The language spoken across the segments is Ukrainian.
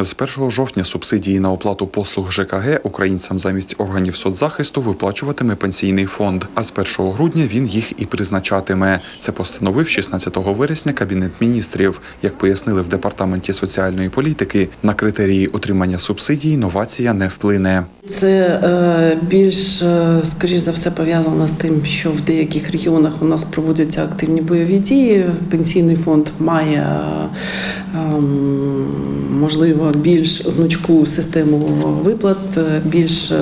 З 1 жовтня субсидії на оплату послуг ЖКГ українцям замість органів соцзахисту виплачуватиме пенсійний фонд. А з 1 грудня він їх і призначатиме. Це постановив 16 вересня Кабінет міністрів. Як пояснили в департаменті соціальної політики, на критерії отримання субсидій новація не вплине. Це е, більш е, скоріш за все пов'язано з тим, що в деяких регіонах у нас проводяться активні бойові дії. Пенсійний фонд має е, ем, можливо більш гнучку систему виплат, більш е,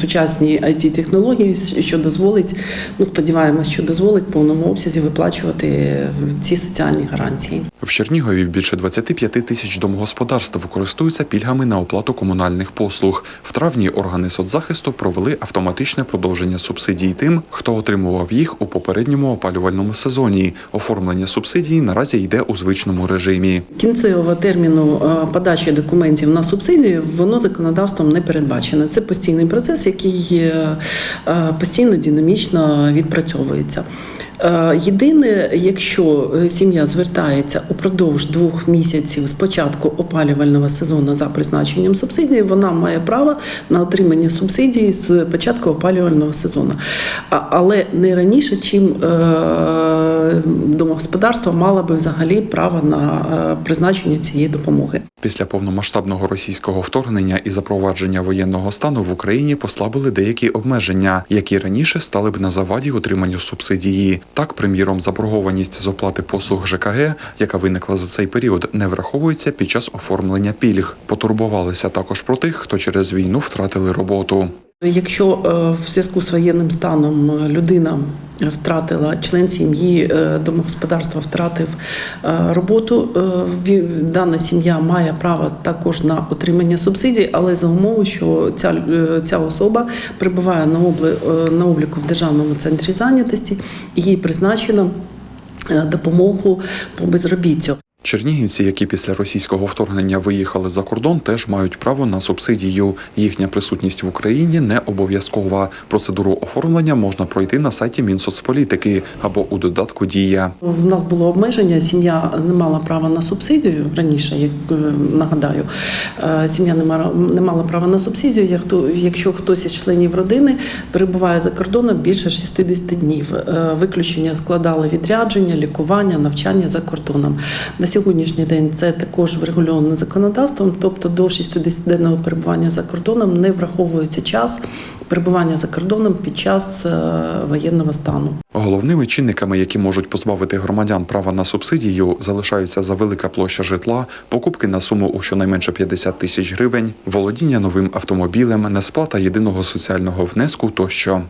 сучасні it технології, що дозволить. Ну сподіваємось, що дозволить в повному обсязі виплачувати ці соціальні гарантії. В Чернігові більше 25 тисяч домогосподарств користуються пільгами на оплату комунальних послуг. В травні органи соцзахисту провели автоматичне продовження субсидій тим, хто отримував їх у попередньому опалювальному сезоні. Оформлення субсидій наразі йде у звичному режимі. Кінцевого терміну е, подачі документів на субсидію воно законодавством не передбачено. Це постійний процес, який е, е, постійно динамічно відпрацьовується. Е, Єдине, якщо сім'я звертається упродовж двох місяців з початку опалювального сезону за призначенням субсидії, вона має право на отримання субсидії з початку опалювального сезону, але не раніше, чим домогосподарство мало би взагалі право на призначення цієї допомоги. Після повномасштабного російського вторгнення і запровадження воєнного стану в Україні послабили деякі обмеження, які раніше стали б на заваді отриманню субсидії. Так, приміром, заборгованість з оплати послуг ЖКГ, яка виникла за цей період, не враховується під час оформлення пільг. Потурбувалися також про тих, хто через війну втратили роботу. Якщо е, в зв'язку з воєнним станом е, людина втратила член сім'ї, е, домогосподарства втратив е, роботу, е, дана сім'я має право також на отримання субсидій, але за умови, що ця, ця особа перебуває на, обли, на обліку в Державному центрі зайнятості їй призначено допомогу по безробіттю. Чернігівці, які після російського вторгнення виїхали за кордон, теж мають право на субсидію. Їхня присутність в Україні не обов'язкова. Процедуру оформлення можна пройти на сайті Мінсоцполітики або у додатку Дія. В нас було обмеження, сім'я не мала права на субсидію раніше, як е, нагадаю, е, сім'я не мала, права на субсидію, якщо хтось із членів родини перебуває за кордоном більше 60 днів. Е, Виключення складали відрядження, лікування, навчання за кордоном. Сьогоднішній день це також врегульовано законодавством, тобто до 60-денного перебування за кордоном не враховується час перебування за кордоном під час е, воєнного стану. Головними чинниками, які можуть позбавити громадян права на субсидію, залишаються завелика площа житла, покупки на суму у щонайменше 50 тисяч гривень, володіння новим автомобілем, несплата єдиного соціального внеску тощо.